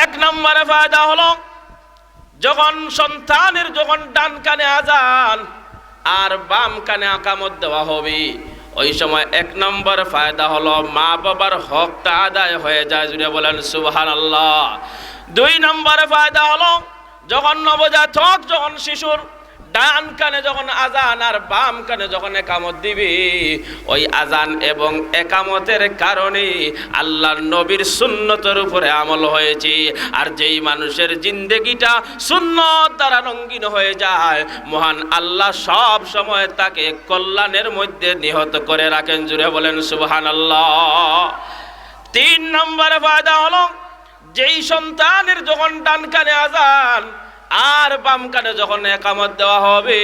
এক নম্বরে ফায়দা হলো, যখন সন্তানের যখন ডান কানে আজান আর বাম কানে আকামত দেওয়া হবে, ওই সময় এক নম্বর ফায়দা হলো মা বাবার হকটা আদায় হয়ে যায়, জুড়ে বলেন সুবহান আল্লাহ দুই নম্বরে ফায়দা হলো, যখন নবজাতক, যখন শিশুর ডান কানে যখন আজান আর বাম কানে যখন একামত দিবি, ওই আজান এবং একামতের কারণে আল্লাহর নবীর সুন্নতের উপরে আমল হয়েছে। আর যেই মানুষের জিন্দেগিটা সুন্নত দ্বারা রঙ্গিন হয়ে যায়, মহান আল্লাহ সব সময় তাকে কল্যাণের মধ্যে নিহত করে রাখেন। জুড়ে বলেন সুবহান আল্লাহ তিন নম্বরে ফায়দা হলো, যেই সন্তানের যখন ডান কানে আজান আর বাম কানে যখন একামত দেওয়া হবে,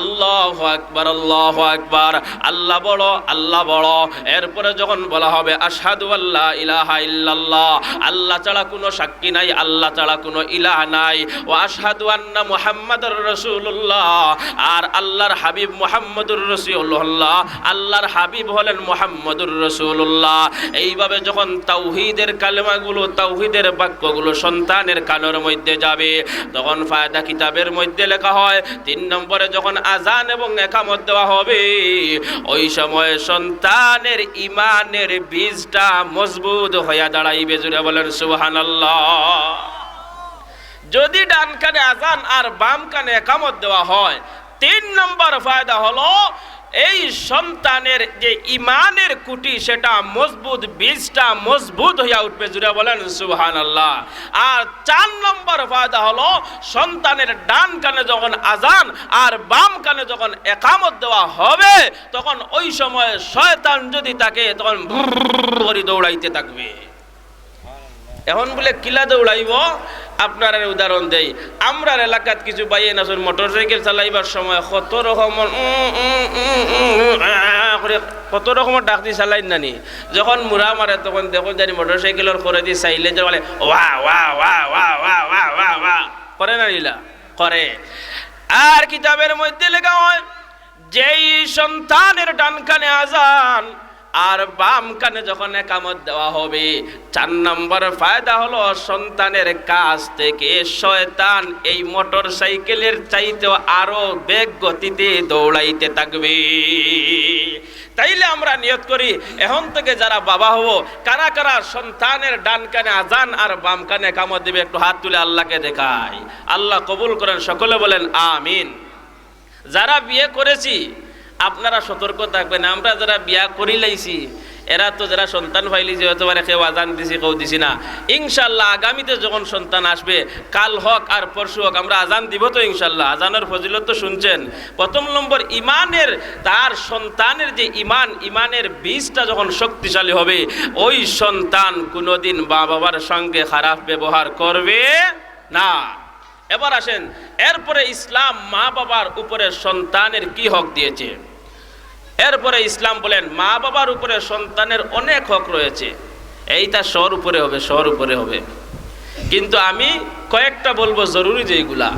আল্লাহ আকবার আল্লাহ আকবার, আল্লাহ বড় আল্লাহ বড়। এরপরে যখন বলা হবে আসাদু আল্লাহ ইলাহা ইল্লাল্লাহ, আল্লাহ ছাড়া কোনো সাক্ষী নাই, আল্লাহ ছাড়া কোনো ইলাহ নাই। ও আশহাদু আন্না মুহাম্মাদুর রাসূলুল্লাহ, আর আল্লাহর হাবিব মুহাম্মদুর রাসূলুল্লাহ, আল্লাহর হাবিব হলেন মুহাম্মদুর রসুল্লাহ এইভাবে যখন তাওহীদের কালেমাগুলো, তাওহীদের বাক্যগুলো সন্তানের কানের মধ্যে যাবে তখন ফায়দা কিতাবের মধ্যে লেখা হয়, তিন নম্বরে যখন আজান এবং একামত দেওয়া হবে, ওই সময় সন্তানের ইমানের বীজটা মজবুত হইয়া দাঁড়াইবে জুড়ে বলেন, সুবহানাল্লাহ। যদি ডান কানে আজান আর বাম কানে একামত দেওয়া হয়, তিন নম্বর ফায়দা হলো, এই সন্তানের যে ইমানের কুটি, সেটা মজবুত বীজটা মজবুত হইয়া উঠবে জুড়ে বলেন আল্লাহ আর চার নম্বর নম্বর ফায়দা হলো, সন্তানের ডান কানে যখন আজান আর বাম কানে যখন একামত দেওয়া হবে, তখন ওই সময় শয়তান যদি তাকে তখন করে দৌড়াইতে থাকবে। এখন বলে, কিলা দৌড়াইব? আপনার উদাহরণ দেই। আমরার এলাকাত কিছু বাইয়ে নাচুন মোটর সাইকেল চালাইবার সময় কত রকম কত রকমের ডাক দিয়ে চালাই নানি। যখন মুড়া মারে, তখন দেখুন জানি মোটর সাইকেলের করে দিয়ে চাইলে যে বলে, ওয়া ওয়া ওয়া ওয়া ওয়া করে না লীলা করে। আর কিতাবের মধ্যে লেখা হয় যেই সন্তানের ডান কানে আজান আর বাম কানে যখন একামত দেওয়া হবে, চার নম্বর ফায়দা হলো সন্তানের কাছ থেকে শয়তান এই মোটর সাইকেলের চাইতেও আরও বেগ গতিতে দৌড়াইতে থাকবে। তাইলে আমরা নিয়ত করি, এখন থেকে যারা বাবা হব, কারা কারা সন্তানের ডান কানে আজান আর বাম কানে একামত দিবে, একটু হাত তুলে আল্লাহকে দেখায় আল্লাহ কবুল করেন, সকলে বলেন, আমিন। যারা বিয়ে করেছি আপনারা সতর্ক থাকবেন, আমরা যারা বিয়া করি লাইছি, এরা তো যারা সন্তান যে হতে পারে কেউ আজান দিছি, কেউ দিছি না। ইনশাল্লাহ আগামীতে যখন সন্তান আসবে, কাল হোক আর পরশু হোক, আমরা আজান দিব তো ইনশাল্লাহ। আজানের ফজিলত তো শুনছেন। প্রথম নম্বর, ইমানের, তার সন্তানের যে ইমান, ইমানের বীজটা যখন শক্তিশালী হবে, ওই সন্তান কোনোদিন মা বাবার সঙ্গে খারাপ ব্যবহার করবে না। এবার আসেন, এরপরে ইসলাম মা বাবার উপরে সন্তানের কি হক দিয়েছে? এরপরে ইসলাম বলেন, মা বাবার উপরে সন্তানের অনেক হক রয়েছে। এইটা শহর উপরে হবে, শহর উপরে হবে। কিন্তু আমি কয়েকটা বলব জরুরি যেইগুলা